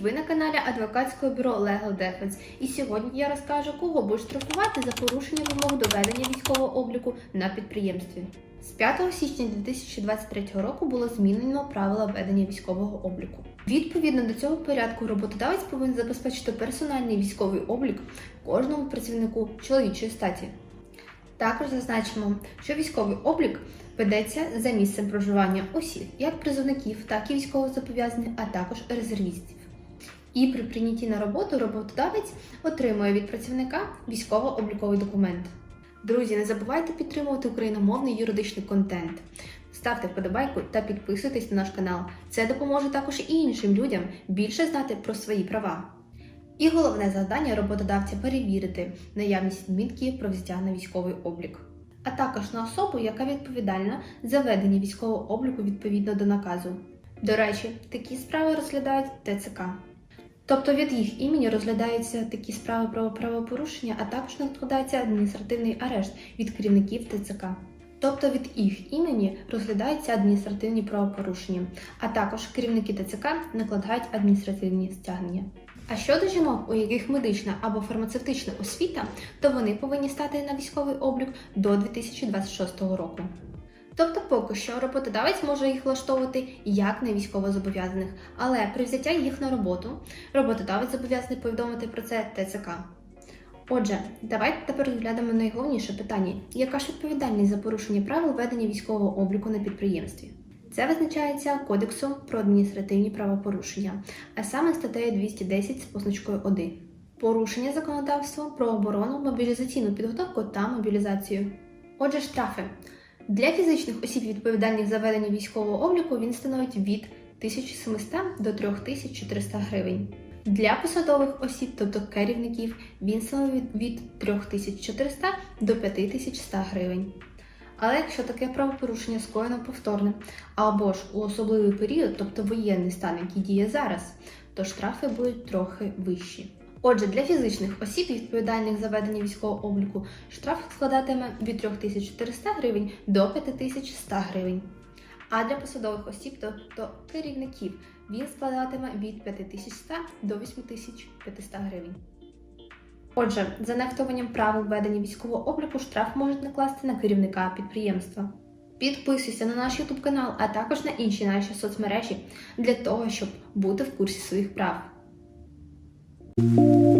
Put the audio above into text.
Ви на каналі адвокатського бюро Legal Defense. І сьогодні я розкажу, кого будуть штрафувати за порушення вимог до ведення військового обліку на підприємстві. З 5 січня 2023 року було змінено правила ведення військового обліку. Відповідно до цього порядку, роботодавець повинен забезпечити персональний військовий облік кожному працівнику чоловічої статі. Також зазначимо, що військовий облік ведеться за місцем проживання осіб, як призовників, так і військовозобов'язаних, а також резервістів. І при прийнятті на роботу роботодавець отримує від працівника військово-обліковий документ. Друзі, не забувайте підтримувати україномовний юридичний контент. Ставте вподобайку та підписуйтесь на наш канал. Це допоможе також і іншим людям більше знати про свої права. І головне завдання роботодавця перевірити наявність відмітки про взяття на військовий облік, а також на особу, яка відповідальна за ведення військового обліку відповідно до наказу. До речі, такі справи розглядають ТЦК. Тобто від їх імені розглядаються такі справи про правопорушення, а також накладається адміністративний арешт від керівників ТЦК. Тобто від їх імені розглядаються адміністративні правопорушення, а також керівники ТЦК накладають адміністративні стягнення. А щодо жінок, у яких медична або фармацевтична освіта, то вони повинні стати на військовий облік до 2026 року. Тобто, поки що роботодавець може їх влаштовувати як не військовозобов'язаних, але при взяття їх на роботу роботодавець зобов'язаний повідомити про це ТЦК. Отже, давайте тепер розглянемо найголовніше питання: яка ж відповідальність за порушення правил ведення військового обліку на підприємстві? Це визначається Кодексом про адміністративні правопорушення, а саме статтею 210 з позначкою 1. Порушення законодавства про оборону, мобілізаційну підготовку та мобілізацію. Отже, штрафи. Для фізичних осіб, відповідальних за ведення військового обліку, він становить від 1700 до 3400 гривень. Для посадових осіб, тобто керівників, він становить від 3400 до 5100 гривень. Але якщо таке правопорушення скоєно повторне, або ж у особливий період, тобто воєнний стан, який діє зараз, то штрафи будуть трохи вищі. Отже, для фізичних осіб, відповідальних за ведення військового обліку, штраф складатиме від 3400 гривень до 5100 гривень. А для посадових осіб, тобто керівників, він складатиме від 5100 до 8500 гривень. Отже, за нехтуванням правил ведення військового обліку штраф можуть накласти на керівника підприємства. Підписуйся на наш YouTube канал, а також на інші наші соцмережі для того, щоб бути в курсі своїх прав. you